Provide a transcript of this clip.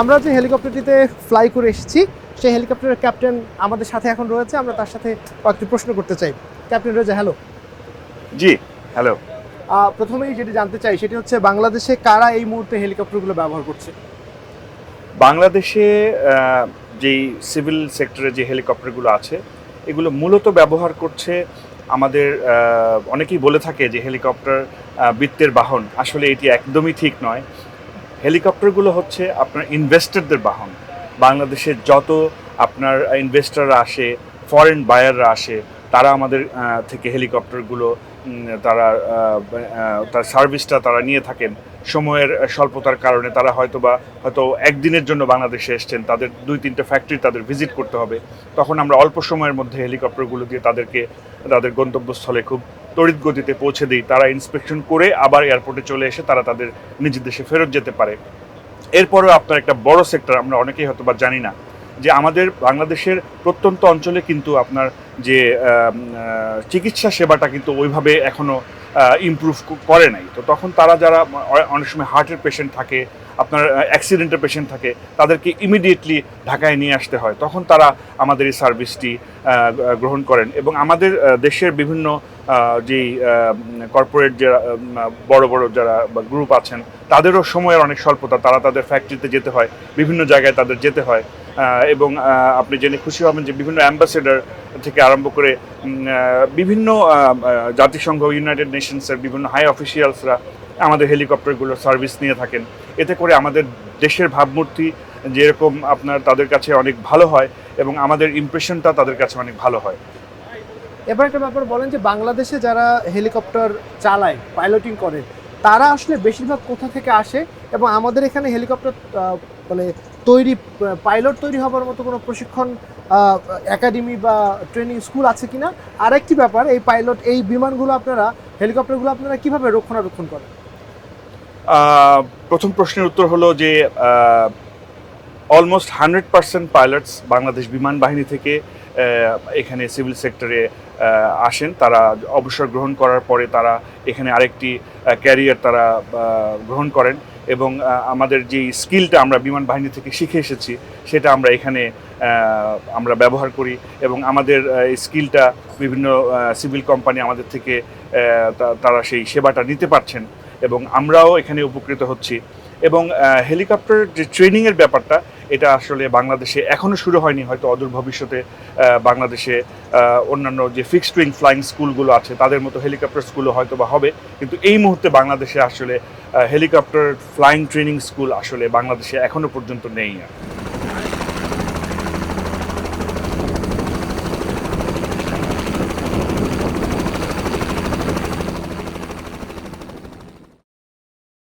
আমরা যে হেলিকপ্টারটিতে ফ্লাই করে এসেছি সেই হেলিকপ্টারের ক্যাপ্টেন আমাদের সাথে এখন রয়েছে। আমরা তার সাথে কয়েকটি প্রশ্ন করতে চাই। ক্যাপ্টেন রয়েছে হ্যালো জি হ্যালো প্রথমেই যেটি জানতে চাই সেটি হচ্ছে বাংলাদেশে কারা এই মুহূর্তে হেলিকপ্টারগুলো ব্যবহার করছে? বাংলাদেশে যেই সিভিল সেক্টরে যে হেলিকপ্টারগুলো আছে এগুলো মূলত ব্যবহার করছে আমাদের অনেকেই বলে থাকে যে হেলিকপ্টার বৃত্তের বাহন। আসলে এটি একদমই ঠিক নয়। হেলিকপ্টারগুলো হচ্ছে আপনার ইনভেস্টরদের বাহন। বাংলাদেশের যত আপনার ইনভেস্টররা আসে ফরেন বায়াররা আসে, তারা আমাদের থেকে হেলিকপ্টারগুলো তারা তার সার্ভিসটা তারা নিয়ে থাকেন। সময়ের স্বল্পতার কারণে তারা হয়তো বা হয়তো একদিনের জন্য বাংলাদেশে এসছেন, তাদের দুই, তিনটে ফ্যাক্টরি তাদের ভিজিট করতে হবে। তখন আমরা অল্প সময়ের মধ্যে হেলিকপ্টারগুলো দিয়ে তাদেরকে, তাদের গন্তব্যস্থলে খুব তড়িৎ গতিতে পৌঁছে দিই। তারা ইন্সপেকশন করে আবার এয়ারপোর্টে চলে এসে তারা তাদের নিজের দেশে ফেরত যেতে পারে। এরপরেও আপনার একটা বড় সেক্টর আমরা অনেকেই হয়তো বা জানি না। যে আমাদের বাংলাদেশের প্রত্যন্ত অঞ্চলে কিন্তু আপনার যে চিকিৎসা সেবাটা কিন্তু ওইভাবে এখনও ইমপ্রুভ করে নাই। তো তখন তারা যারা অনেক সময় হার্টের পেশেন্ট থাকে, আপনার অ্যাক্সিডেন্টের পেশেন্ট থাকে, তাদেরকে ইমিডিয়েটলি ঢাকায় নিয়ে আসতে হয়। তখন তারা আমাদের এই সার্ভিসটি গ্রহণ করেন। এবং আমাদের দেশের বিভিন্ন যেই কর্পোরেট যারা বড় বড় যারা গ্রুপ আছেন, তাদেরও সময়ের অনেক স্বল্পতা। তারা তাদের ফ্যাক্টরিতে যেতে হয়, বিভিন্ন জায়গায় তাদের যেতে হয়। এবং আপনি জেনে খুশি হবেন যে বিভিন্ন অ্যাম্বাসেডার থেকে আরম্ভ করে বিভিন্ন জাতিসংঘ, ইউনাইটেড নেশনসের বিভিন্ন হাই অফিসিয়ালসরা আমাদের হেলিকপ্টারগুলোর সার্ভিস নিয়ে থাকেন। এতে করে আমাদের দেশের ভাবমূর্তি যেরকম আপনার তাদের কাছে অনেক ভালো হয় এবং আমাদের ইমপ্রেশনটা তাদের কাছে অনেক ভালো হয়। এবার একটা ব্যাপার বলেন যে বাংলাদেশে যারা হেলিকপ্টার চালায় পাইলটিং করে, তারা আসলে বেশিরভাগ কোথা থেকে আসে? এবং আমাদের এখানে হেলিকপ্টার মানে তৈরি, পাইলট তৈরি হবার মতো কোনো প্রশিক্ষণ একাডেমি বা ট্রেনিং স্কুল আছে কিনা? আরেকটি ব্যাপার, এই পাইলট, এই বিমানগুলো আপনারা, হেলিকপ্টারগুলো আপনারা কীভাবে রক্ষণাবেক্ষণ করেন? প্রথম প্রশ্নের উত্তর হলো যে almost hundred percent pilots Bangladesh বিমান বাহিনী থেকে এখানে সিভিল সেক্টরে আসেন। তারা অবসর গ্রহণ করার পরে তারা এখানে আরেকটি ক্যারিয়ার তারা গ্রহণ করেন। এবং আমাদের যে স্কিলটা আমরা বিমান বাহিনী থেকে শিখে এসেছি, সেটা আমরা এখানে আমরা ব্যবহার করি এবং আমাদের স্কিলটা বিভিন্ন সিভিল কোম্পানি আমাদের থেকে তারা সেই সেবাটা নিতে পারছেন এবং আমরাও এখানে উপকৃত হচ্ছি এবং হেলিকপ্টার যে ট্রেনিংয়ের ব্যাপারটা এটা আসলে বাংলাদেশে এখনও শুরু হয়নি, হয়তো অদূর ভবিষ্যতে বাংলাদেশে অন্যান্য যে ফিক্সড উইং ফ্লাইং স্কুলগুলো আছে, তাদের মতো হেলিকপ্টার স্কুলও হয়তো বা হবে। কিন্তু এই মুহূর্তে বাংলাদেশে আসলে হেলিকপ্টার ফ্লাইং ট্রেনিং স্কুল আসলে বাংলাদেশে এখনও পর্যন্ত নেই আর